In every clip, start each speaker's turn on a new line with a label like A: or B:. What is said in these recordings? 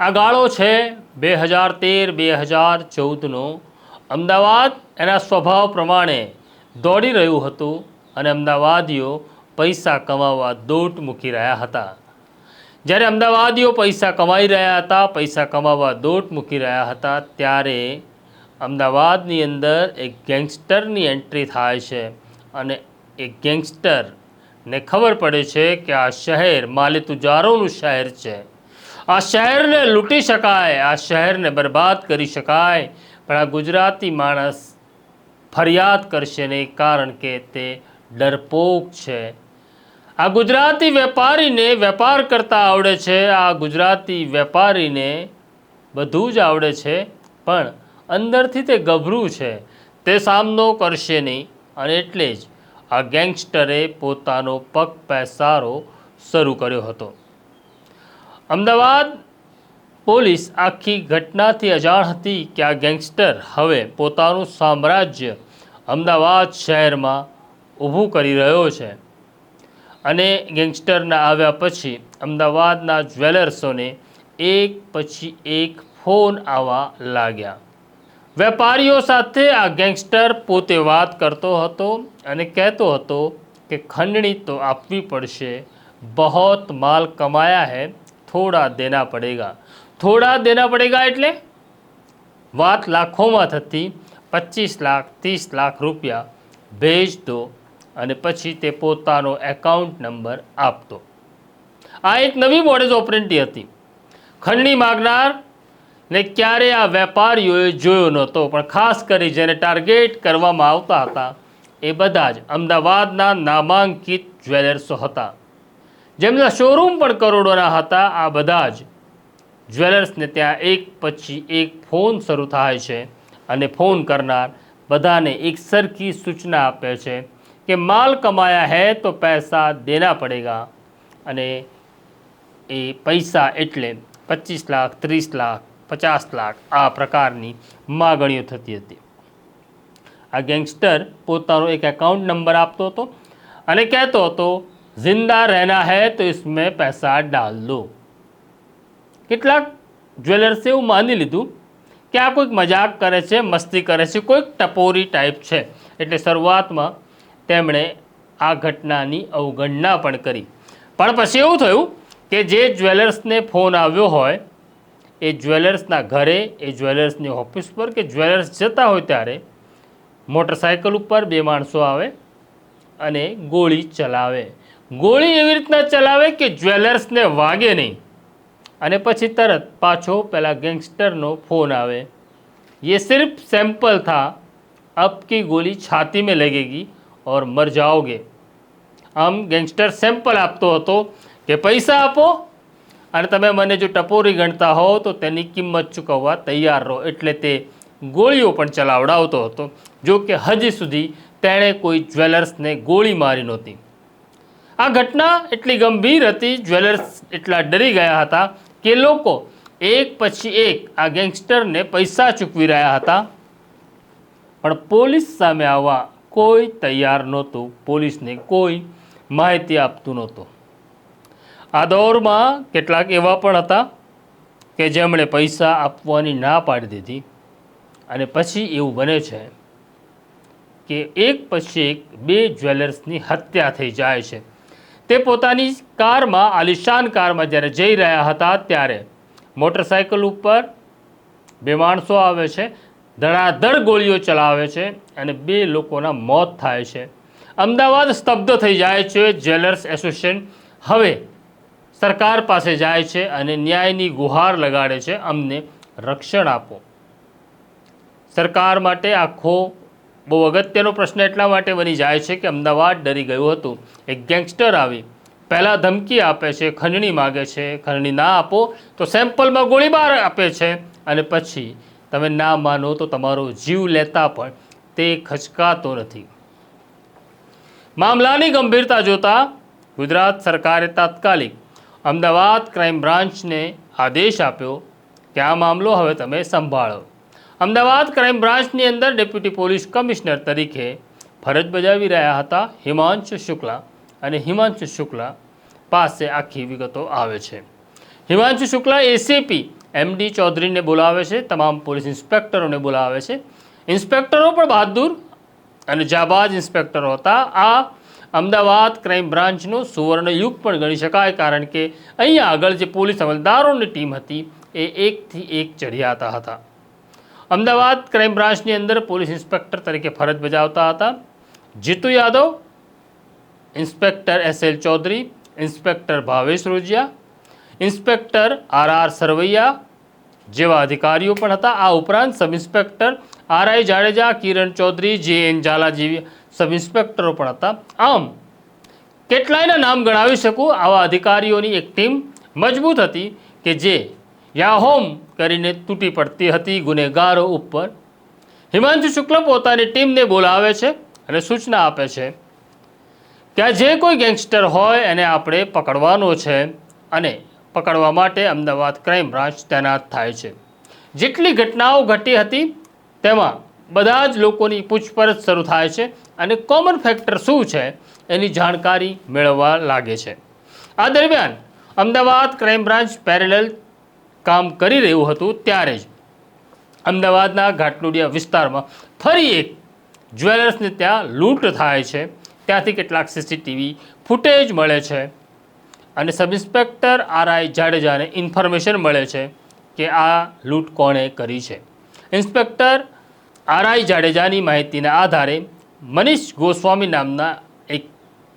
A: આ ગાળો છે બે હજાર તેર, બે હજાર ચૌદનો. અમદાવાદ એના સ્વભાવ પ્રમાણે દોડી રહ્યું હતું અને અમદાવાદીઓ પૈસા કમાવા દોટ મૂકી રહ્યા હતા. જ્યારે અમદાવાદીઓ પૈસા કમાઈ રહ્યા હતા, પૈસા કમાવા દોટ મૂકી રહ્યા હતા, ત્યારે અમદાવાદની અંદર એક ગેંગસ્ટરની એન્ટ્રી થાય છે અને એ ગેંગસ્ટરને ખબર પડે છે કે આ શહેર માલે તુજારોનું શહેર છે. આ શહેરને લૂંટી શકાય, આ શહેરને બરબાદ કરી શકાય. પણ આ ગુજરાતી માણસ ફરિયાદ કરશે નહીં કારણ કે તે ડરપોક છે. આ ગુજરાતી વેપારીને વેપાર કરતા આવડે છે, આ ગુજરાતી વેપારીને બધું જ આવડે છે, પણ અંદરથી તે ગભરું છે. તે સામનો કરશે નહીં, અને એટલે જ આ ગેંગસ્ટરે પોતાનો પગ પેસારો શરૂ કર્યો હતો. અમદાવાદ પોલીસ આખી ઘટનાથી અજાણ હતી કે આ ગેંગસ્ટર હવે પોતાનું સામ્રાજ્ય અમદાવાદ શહેરમાં ઊભું કરી રહ્યો છે. અને ગેંગસ્ટરના આવ્યા પછી અમદાવાદના જ્વેલર્સોને એક પછી એક ફોન આવવા લાગ્યા. વેપારીઓ સાથે આ ગેંગસ્ટર પોતે વાત કરતો હતો અને કહેતો હતો કે ખંડણી તો આપવી પડશે, બહોત માલ કમાયા હૈ થોડા દેના પડેગા. થોડા દેના પડેગા એટલે? વાત લાખોમાં થતી પચીસ લાખ, ત્રીસ લાખ રૂપિયા ભેજ દો અને પછી તે પોતાનો એકાઉન્ટ નંબર આપતો. આ એક નવી મોડેજ ઓપરેન્ટી હતી. ખંડણી માગનાર ને ક્યારે આ વેપારીઓએ જોયો નહોતો, પણ ખાસ કરી જેને ટાર્ગેટ કરવામાં આવતા હતા એ બધા જ અમદાવાદના નામાંકિત જ્વેલર્સો હતા. જેમના શોરૂમ પણ કરોડોના હતા, આ બધા જ જ્વેલર્સને ત્યાં એક પછી એક ફોન શરૂ થાય છે અને ફોન કરનાર બધાને એક સરખી સૂચના આપે છે કે માલ કમાયા હે તો પૈસા દેના પડેગા અને એ પૈસા એટલે પચીસ લાખ, ત્રીસ લાખ, પચાસ લાખ આ પ્રકારની માગણીઓ થતી હતી. આ ગેંગસ્ટર પોતાનો એક એકાઉન્ટ નંબર આપતો હતો અને કહેતો હતો જિંદા રહેના હૈ તો મેં પૈસા ડાલ દો કેટલાક જ્વેલર્સે એવું માની લીધું કે આ કોઈક મજાક કરે છે મસ્તી કરે છે કોઈક ટપોરી ટાઈપ છે એટલે શરૂઆતમાં તેમણે આ ઘટનાની અવગણના પણ કરી પણ પછી એવું થયું કે જે જ્વેલર્સને ફોન આવ્યો હોય એ જ્વેલર્સના ઘરે એ જ્વેલર્સની ઓફિસ પર કે જ્વેલર્સ જતા હોય ત્યારે મોટરસાયકલ ઉપર બે માણસો આવે અને ગોળી ચલાવે ગોળી એવી રીતના ચલાવે કે જ્વેલર્સને વાગે નહીં અને પછી તરત પાછો પેલા ગેંગસ્ટરનો ફોન આવે ये सिर्फ सैंपल था अब की गोली छाती में लगेगी और मर जाओगे આમ ગેંગસ્ટર સેમ્પલ આપતો હતો કે પૈસા આપો અને તમે મને જો ટપોરી ગણતા હો તો તેની કિંમત ચૂકવવા તૈયાર રહો એટલે તે ગોળીઓ પણ ચલાવડાવતો હતો જો કે હજી સુધી તેણે કોઈ જ્વેલર્સને ગોળી મારી નહોતી આ ઘટના એટલી ગંભીર હતી, જ્વેલર્સ એટલા ડરી ગયા હતા કે લોકો એક પછી એક આ ગેંગસ્ટરને પૈસા ચૂકવી રહ્યા હતા. પણ પોલીસ સામે આવવા કોઈ તૈયાર નહોતું, પોલીસને કોઈ માહિતી આપતું નહોતું. આ દોરમાં કેટલાક એવા પણ હતા કે જેમણે પૈસા આપવાની ના પાડી દીધી અને પછી એવું બને છે કે એક પછી એક બે જ્વેલર્સની હત્યા થઈ જાય છે. તે પોતાની કારમાં, આલિશાન કારમાં જ્યારે જઈ રહ્યા હતા ત્યારે મોટરસાયકલ ઉપર બે માણસો આવે છે, ધડાધડ ગોળીઓ ચલાવે છે અને બે લોકોના મોત થાય છે. અમદાવાદ સ્તબ્ધ થઈ જાય છે જ્વેલર્સ એસોસિએશન હવે સરકાર પાસે જાય છે અને ન્યાયની ગુહાર લગાડે છે. અમને રક્ષણ આપો. સરકાર માટે આખો બહુ અગત્યનો પ્રશ્ન એટલા માટે બની જાય છે કે અમદાવાદ ડરી ગયું હતું. એક ગેંગસ્ટર આવી. પહેલાં ધમકી આપે છે ખંડણી માગે છે ખંડણી ના આપો તો સેમ્પલમાં ગોળીબાર આપે છે. અને પછી, તમે ના માનો તો તમારો જીવ લેતા પણ તે ખચકાતો નથી. મામલાની ગંભીરતા જોતા ગુજરાત સરકારે તાત્કાલિક અમદાવાદ ક્રાઇમ બ્રાન્ચને આદેશ આપ્યો કે આ મામલો હવે તમે સંભાળો. અમદાવાદ ક્રાઇમ બ્રાન્ચની અંદર ડેપ્યુટી પોલીસ કમિશનર તરીકે ફરજ બજાવી રહ્યા હતા હિમાંશુ શુક્લા અને હિમાંશુ શુક્લા પાસે આખી વિગતો આવે છે. હિમાંશુ શુક્લા એસીપી એમડી ચૌધરીને બોલાવે છે, તમામ પોલીસ ઇન્સ્પેક્ટરોને બોલાવે છે. ઇન્સ્પેક્ટરો પણ બહાદુર અને જાબાજ ઇન્સ્પેક્ટરો હતા. આ અમદાવાદ ક્રાઇમ બ્રાન્ચનો સુવર્ણ યુગ પણ ગણી શકાય, કારણ કે અહીંયા આગળ જે પોલીસ અમલદારોની ટીમ હતી, એ એકથી એક ચઢિયાતા હતા. અમદાવાદ ક્રાઇમ બ્રાન્ચની અંદર પોલીસ ઇન્સ્પેક્ટર તરીકે ફરજ બજાવતા હતા. Jitu Yadav, inspector S L Chaudhari, inspector Bhavesh Rojiya, inspector R R Sarvaiya જેવા અધિકારીઓ પણ હતા. આ ઉપરાંત sub inspector R I Jadeja, Kiran Chaudhari, J N Zala જેવી સબ ઇન્સ્પેક્ટરો પણ હતા. આમ, કેટલાયના નામ ગણાવી શકું? આવા અધિકારીઓની એક ટીમ મજબૂત હતી કે જે યાહોમ કરીને તૂટી પડતી હતી ગુનેગારો ઉપર. હિમાંશુ શુક્લ પોતાની ટીમને બોલાવે છે અને સૂચના આપે છે કે જે કોઈ ગેંગસ્ટર હોય એને આપણે પકડવાનો છે અને પકડવા માટે અમદાવાદ ક્રાઇમ બ્રાન્ચ તૈનાત થાય છે. જેટલી ઘટનાઓ ઘટી હતી, તેમાં બધા જ લોકોની પૂછપરછ શરૂ થાય છે અને કોમન ફેક્ટર શું છે એની જાણકારી મેળવવા લાગે છે. આ દરમિયાન અમદાવાદ ક્રાઇમ બ્રાન્ચ પેરેલલ કામ કરી રહ્યું હતું ત્યારે જ. અમદાવાદના ઘાટલોડિયા વિસ્તારમાં ફરી એક જ્વેલર્સને ત્યાં લૂંટ થાય છે. ત્યાંથી કેટલાક સીસીટીવી ફૂટેજ મળે છે અને સબ ઇન્સ્પેક્ટર આર આઈ જાડેજાને ઇન્ફોર્મેશન મળે છે કે આ લૂંટ કોણે કરી છે. ઇન્સ્પેક્ટર આર આઈ જાડેજાની માહિતીના આધારે મનીષ ગોસ્વામી નામના એક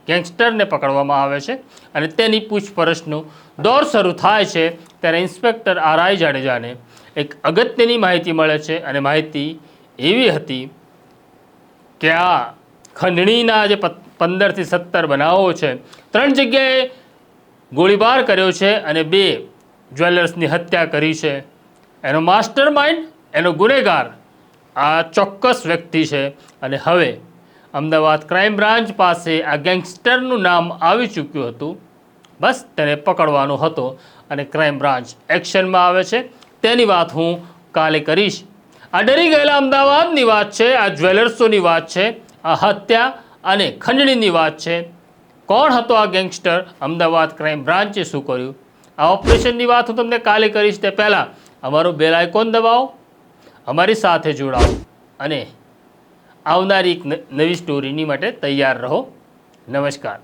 A: ગેંગસ્ટરને પકડવામાં આવે છે અને તેની પૂછપરછનો દોર શરૂ થાય છે ત્યારે ઇન્સ્પેક્ટર આર આઈ જાડેજાને એક અગત્યની માહિતી મળે છે અને માહિતી એવી હતી કે આ ખંડણીના જે પંદરથી સત્તર બનાવો છે, ત્રણ જગ્યાએ ગોળીબાર કર્યો છે અને બે જ્વેલર્સની હત્યા કરી છે. એનો માસ્ટર માઇન્ડ એનો ગુનેગાર આ ચોક્કસ વ્યક્તિ છે અને હવે અમદાવાદ ક્રાઇમ બ્રાન્ચ પાસે આ ગેંગસ્ટરનું નામ આવી ચૂક્યું હતું. બસ તેને પકડવાનો હતો અને ક્રાઇમ બ્રાન્ચ એક્શનમાં આવે છે. તેની વાત હું કાલે કરીશ. આ ડરી ગયેલા અમદાવાદની વાત છે, આ જ્વેલર્સોની વાત છે, આ હત્યા અને ખંડણીની વાત છે. કોણ હતો આ ગેંગસ્ટર? અમદાવાદ ક્રાઇમ બ્રાન્ચે શું કર્યું? આ ઓપરેશનની વાત હું તમને કાલે કરીશ. તે પહેલાં અમારો બેલ આઇકોન દબાવો, અમારી સાથે જોડાઓ અને આવનારી એક નવી સ્ટોરીની માટે તૈયાર રહો. નમસ્કાર.